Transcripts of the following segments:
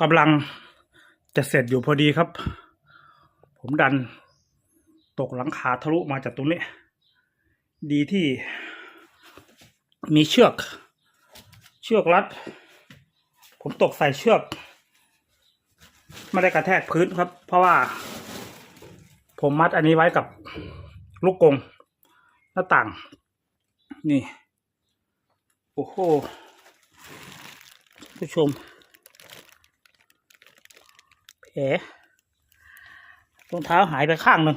กำลังจะเสร็จอยู่พอดีครับ ผมดันตกหลังคาทะลุมาจากตรงนี้ ดีที่มีเชือก เชือกรัด ผมตกใส่เชือก ไม่ได้กระแทกพื้นครับ เพราะว่า ผมมัดอันนี้ไว้กับลูกกงหน้าต่าง นี่ โอ้โหผู้ชม แผลรองเท้าหายไปข้างหนึ่ง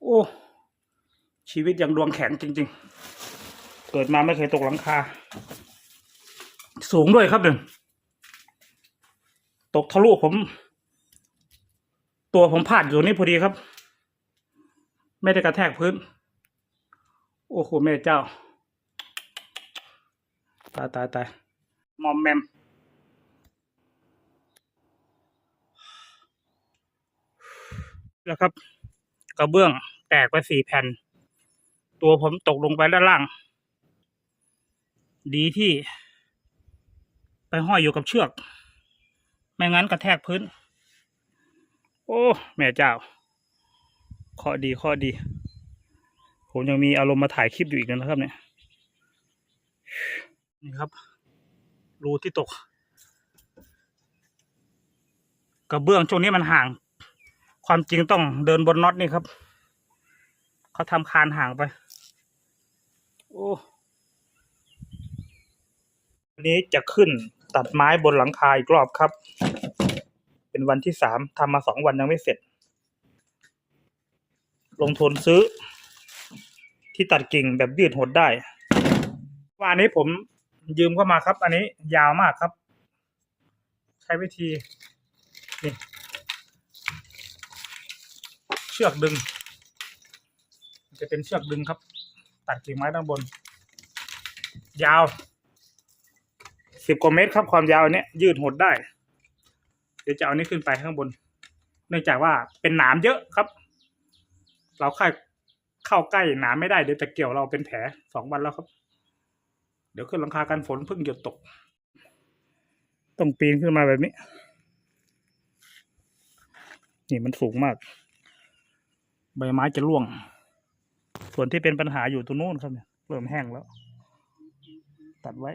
โอ้ ชีวิตยังดวงแข็งจริง ๆ เกิดมาไม่เคยตกหลังคา สูงด้วยครับหนึ่ง ตกทะลุผม ตัวผมพาดอยู่นี้พอดีครับ ไม่ได้กระแทกพื้น โอ้โหแม่เจ้า ตายตายตายมอมแมม แล้วครับ กระเบื้องแตกไปสี่แผ่น ตัวผมตกลงไปด้านล่าง ดีที่ ไปห้อยอยู่กับเชือก ไม่งั้นกระแทกพื้น โอ้ แม่เจ้าข้อดีข้อดี ผมยังมีอารมณ์มาถ่ายคลิปอยู่อีกนะครับเนี่ยนี่ครับ รูที่ตกกระเบื้องช่วงนี้มันห่าง ความจริงต้องเดินบนน็อตนี่ครับ เขาทำคานห่างไป โอ้วันนี้จะขึ้นตัดไม้บนหลังคาอีกรอบครับ เป็นวันที่สามทำมาสองวันยังไม่เสร็จ ลงทุนซื้อ ที่ตัดกิ่งแบบยืดหดได้ว่าอันนี้ผมยืมเข้ามาครับ อันนี้ยาวมากครับ ใช้วิธี เชือกดึง จะเป็นเชือกดึงครับ ตัดกิ่งไม้ด้านบน ยาวสิบกว่าเมตรครับความยาวอันเนี้ยยืดหดได้ เดี๋ยวจะเอานี้ขึ้นไปข้างบน เนื่องจากว่าเป็นหนามเยอะครับ เราค่ายเข้าใกล้หนามไม่ได้เดี๋ยวจะเกี่ยวเราเป็นแผลสองวันแล้วครับ เดี๋ยวขึ้นหลังคากันฝนเพิ่งหยุดตก ต้องปีนขึ้นมาแบบนี้ นี่มันสูงมาก ใบไม้จะร่วง ส่วนที่เป็นปัญหาอยู่ตรงนู้นครับเนี่ยเริ่มแห้งแล้ว ตัดไว้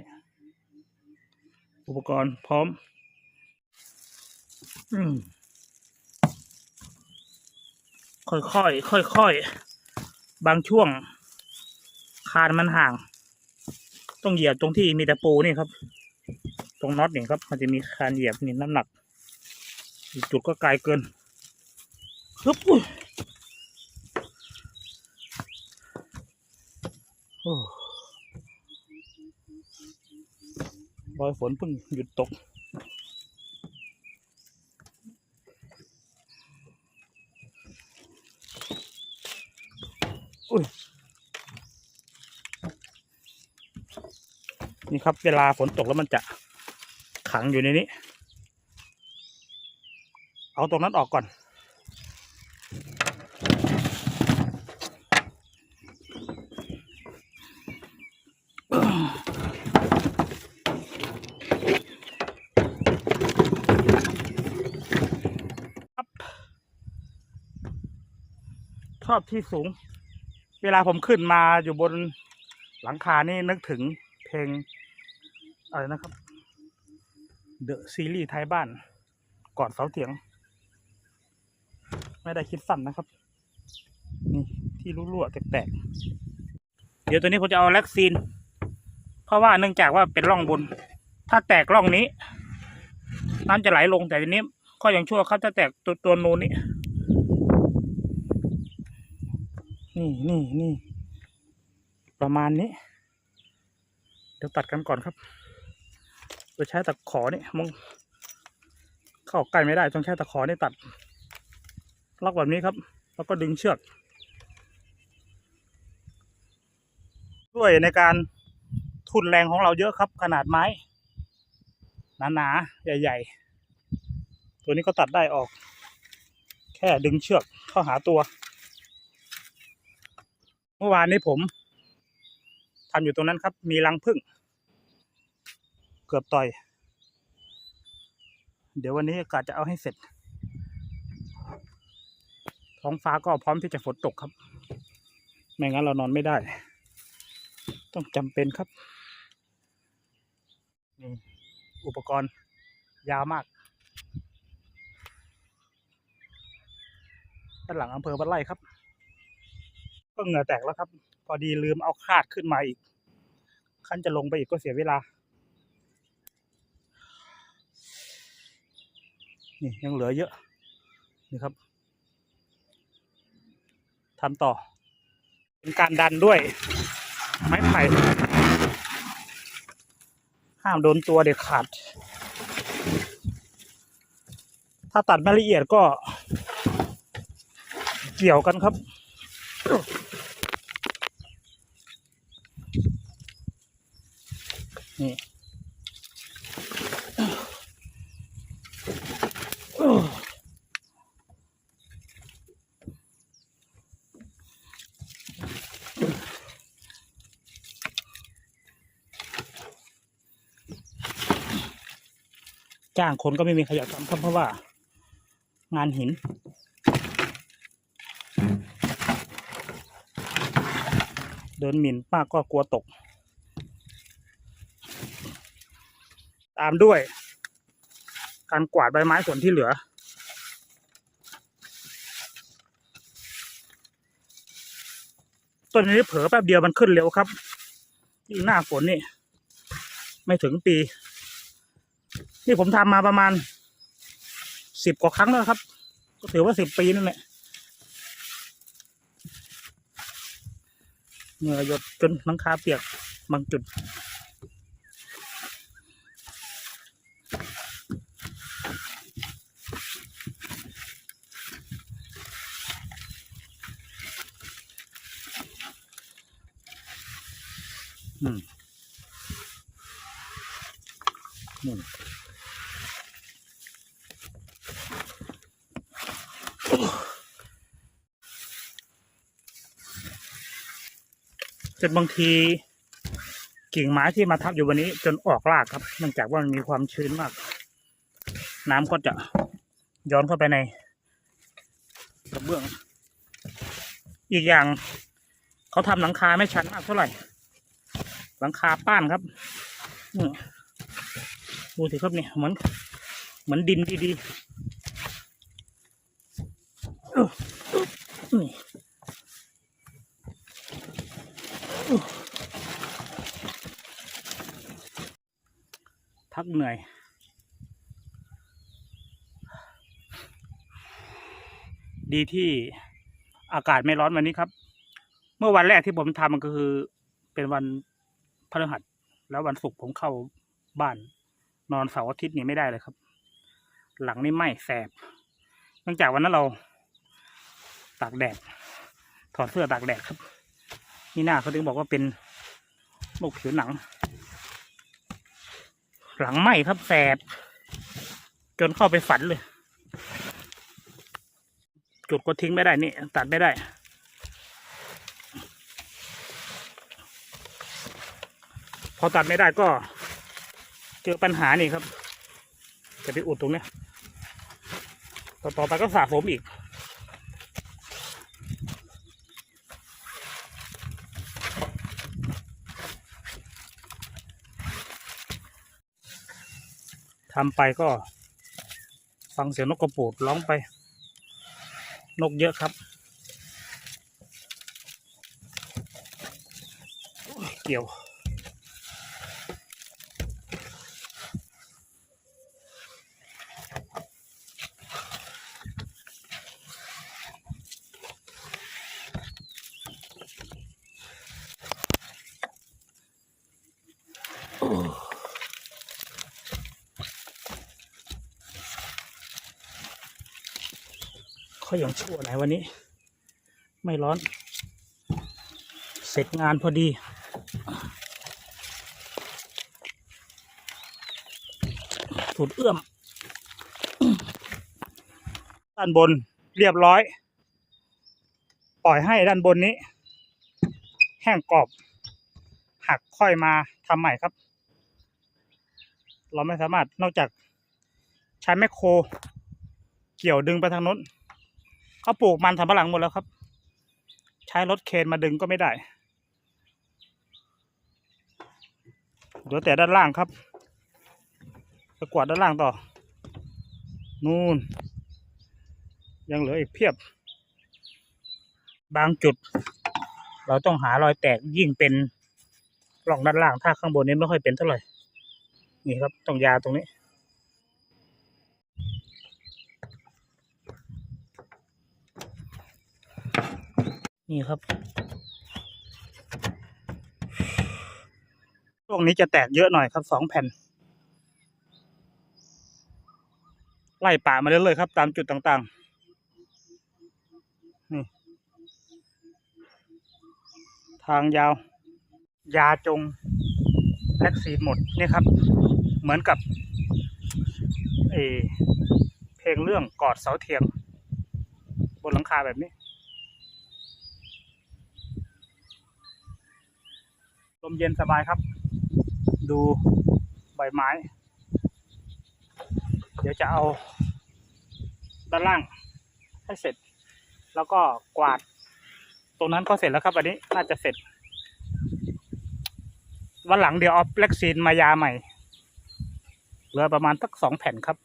อุปกรณ์พร้อม อืมค่อยๆค่อยๆบางช่วง คานมันห่าง ต้องเหยียบตรงที่มีตะปูนี่ครับ ตรงน็อตนี่ครับ มันจะมีคานเหยียบนี่น้ำหนักอีกจุดก็ไกลเกินฮึบอุ้ยโอ้ รอยฝนเพิ่งหยุดตก อุ้ย นี่ครับ เวลาฝนตกแล้วมันจะขังอยู่ในนี้ เอาตรงนั้นออกก่อน อบที่สูง เวลาผมขึ้นมาอยู่บนหลังคานี่นึกถึงเพลงอะไรนะครับเดอะซีรีส์ไทยบ้าน ก่อนเสาเถียง ไม่ได้คิดสั้นนะครับ นี่ที่รั่วๆแตกๆ เดี๋ยวตัวนี้ผมจะเอาแล็กซีน เพราะว่าเนื่องจากว่าเป็นร่องบน ถ้าแตกร่องนี้น้ำจะไหลลงแต่ทีนี้ก็ยังชั่วครับถ้าแตกตัวตัวนูนนี้ นี่นี่นี่ประมาณนี้ เดี๋ยวตัดกันก่อนครับโดยใช้ตะขอนี่มึงเข้าใกล้ไม่ได้ต้องใช้ตะขอนี่ตัด ล็อกแบบนี้ครับ แล้วก็ดึงเชือกด้วยในการทุนแรงของเราเยอะครับ ขนาดไม้ หนาๆ ใหญ่ ๆ ตัวนี้ก็ตัดได้ออก แค่ดึงเชือกเข้าหาตัว เมื่อวานนี้ผมทำอยู่ตรงนั้นครับ มีรังผึ้งเกือบต่อย เดี๋ยววันนี้กะจะเอาให้เสร็จ ท้องฟ้าก็พร้อมที่จะฝนตกครับ ไม่งั้นเรานอนไม่ได้ ต้องจำเป็นครับนี่อุปกรณ์ยาวมากด้านหลังอำเภอบ้านไร่ครับ ก็เหงื่อแตกแล้วครับ พอดีลืมเอาคาดขึ้นมาอีก ขั้นจะลงไปอีกก็เสียเวลา นี่ยังเหลือเยอะ นี่ครับทำต่อ เป็นการดันด้วย ไม้ไผ่ห้ามโดนตัวเด็ดขาด ถ้าตัดไม่ละเอียดก็เกี่ยวกันครับ นี่จ้างคนก็ไม่มีใครอยากทำครับเพราะว่า งานหิน เดินหมิ่นมาก็กลัวตก ตามด้วย การกวาดใบไม้ส่วนที่เหลือ ต้นนี้เผลอแป๊บเดียวมันขึ้นเร็วครับยิ่งหน้าฝนนี่ ไม่ถึงปี นี่ผมทำมาประมาณสิบกว่าครั้งแล้วครับ ก็ถือว่าสิบปีนั่นแหละเหงื่อหยดจนหลังคาเปียกบางจุด อืมนี่จนบางทีกิ่งไม้ที่มาทับอยู่วันนี้ จนออกรากครับเนื่องจากว่ามันมีความชื้นมาก น้ำก็จะย้อนเข้าไปในกระเบื้อง อีกอย่าง เขาทำหลังคาไม่ชันมากเท่าไหร่ หลังคาป้านครับนี่ดูสิครับเนี่ยเหมือนเหมือนดินดีๆนี่พักเหนื่อย ดีที่อากาศไม่ร้อนวันนี้ครับ เมื่อวันแรกที่ผมทำมันก็คือเป็นวัน พฤหัส แล้ววันศุกร์ผมเข้าบ้าน นอนเสาร์อาทิตย์นี่ไม่ได้เลยครับ หลังนี่ไหม้แสบเนื่องจากวันนั้นเราตากแดดถอดเสื้อตากแดดครับ นี่หน้าเขาถึงบอกว่าเป็นโรคผิวหนัง หลังไหม้ครับแสบจนเข้าไปฝันเลย จุดก็ทิ้งไม่ได้นี่ ตัดไม่ได้ พอตัดไม่ได้ก็ เจอปัญหานี่ครับ จะไปอุดตรงเนี้ยต่อต่อไปก็สระผมอีก ทำไปก็ ฟังเสียงนกกระปูดร้องไป นกเยอะครับเกี่ยว เขายังชั่วไหนวันนี้ ไม่ร้อน เสร็จงานพอดี สุดเอื้อมด้านบนเรียบร้อย ปล่อยให้ด้านบนนี้ แห้งกรอบ หักค่อยมาทำใหม่ครับ เราไม่สามารถนอกจากใช้แมคโคร เกี่ยวดึงไปทางนู้น เขาปลูกมันทำปะหลังหมดแล้วครับ ใช้รถเคนมาดึงก็ไม่ได้เหลือแต่ด้านล่างครับไปกวาดด้านล่างต่อ นู่น ยังเหลืออีกเพียบ บางจุด เราต้องหารอยแตกยิ่งเป็นปล่องด้านล่างถ้าข้างบนนี้ไม่ค่อยเป็นเท่าไหร่ นี่ครับ ต้องยาตรงนี้ นี่ครับช่วงนี้จะแตกเยอะหน่อยครับสองแผ่น ไล่ป่ามาเรื่อยๆครับ ตามจุดต่างๆ นี่ ทางยาว ยาจงแล็กซีหมดนี่ครับ เหมือนกับเออเพลงเรื่องกอดเสาเทียม บนหลังคาแบบนี้ มเย็นสบายครับ ดูใบไม้ เดี๋ยวจะเอา ด้านล่างให้เสร็จ แล้วก็กวาด ตรงนั้นก็เสร็จแล้วครับอันนี้น่าจะเสร็จ วันหลังเดี๋ยวเอาแล็กซีนมายาใหม่เหลือประมาณสักสองแผ่นครับ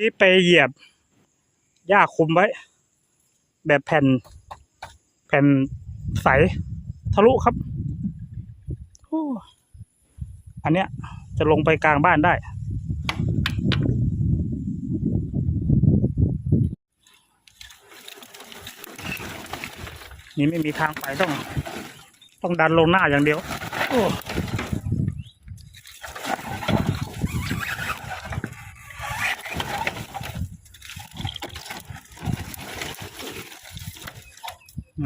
ที่ไปเหยียบหญ้าคุมไว้ แบบแผ่น แผ่นใสทะลุครับอ้อันเนี้ยจะลงไปกลางบ้านได้ นี่ไม่มีทางไปต้อง ต้องดันลงหน้าอย่างเดียว โอ้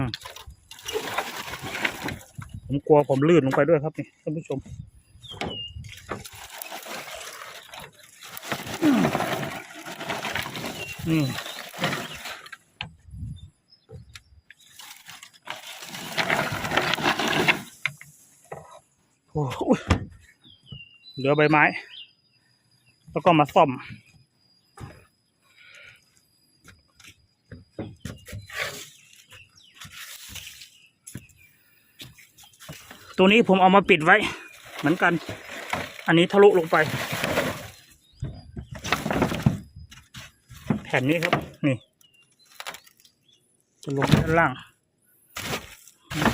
ม ผมกลัวผมลื่นลงไปด้วยครับนี่ท่านผู้ชมอืมโอ้โหเหลือใบไม้ แล้วก็มาซ่อม ตัวนี้ผมเอามาปิดไว้ เหมือนกัน อันนี้ทะลุลงไป แผ่นนี้ครับ นี่ จะลงด้านล่างนี่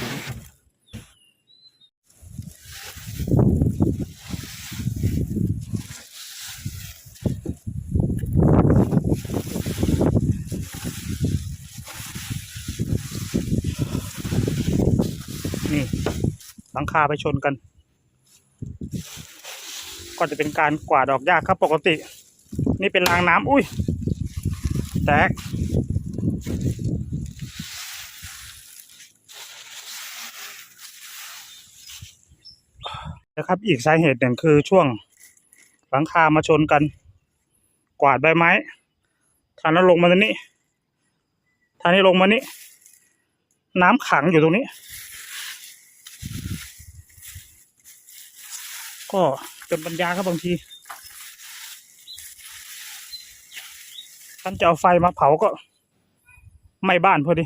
หลังคาไปชนกัน ก็จะเป็นการกวาดออกยากครับปกติ นี่เป็นรางน้ำอุ้ย แตก นะครับอีกสาเหตุหนึ่งคือช่วงหลังคามาชนกัน กวาดใบไม้ทางนั้นลงมาตรงนี้ทางนี้ลงมานี้ น้ำขังอยู่ตรงนี้ ก็เป็นปัญญาครับบางทีท่านจะเอาไฟมาเผาก็ไหม่บ้านพอดี